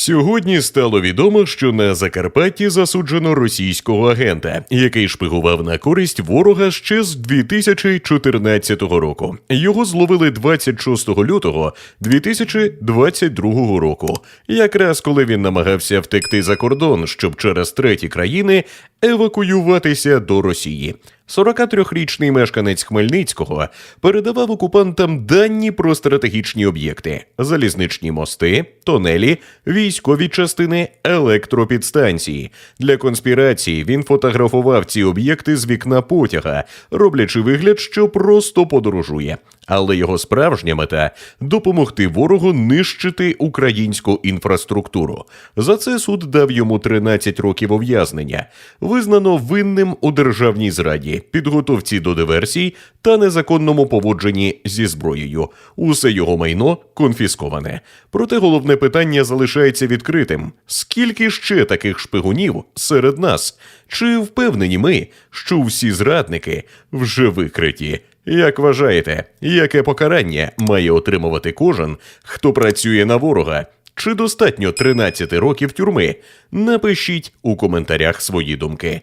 Сьогодні стало відомо, що на Закарпатті засуджено російського агента, який шпигував на користь ворога ще з 2014 року. Його зловили 26 лютого 2022 року, якраз коли він намагався втекти за кордон, щоб через треті країни евакуюватися до Росії. 43-річний мешканець Хмельницького передавав окупантам дані про стратегічні об'єкти: залізничні мости, тонелі, військові частини, електропідстанції. Для конспірації він фотографував ці об'єкти з вікна потяга, роблячи вигляд, що просто подорожує. Але його справжня мета допомогти ворогу нищити українську інфраструктуру. За це суд дав йому 13 років ув'язнення, визнано винним у державній зраді, підготовці до диверсій та незаконному поводженні зі зброєю. Усе його майно конфісковане. Проте головне питання залишається відкритим: скільки ще таких шпигунів серед нас? Чи впевнені ми, що всі зрадники вже викриті? Як вважаєте, яке покарання має отримувати кожен, хто працює на ворога? Чи достатньо 13 років тюрми? Напишіть у коментарях свої думки.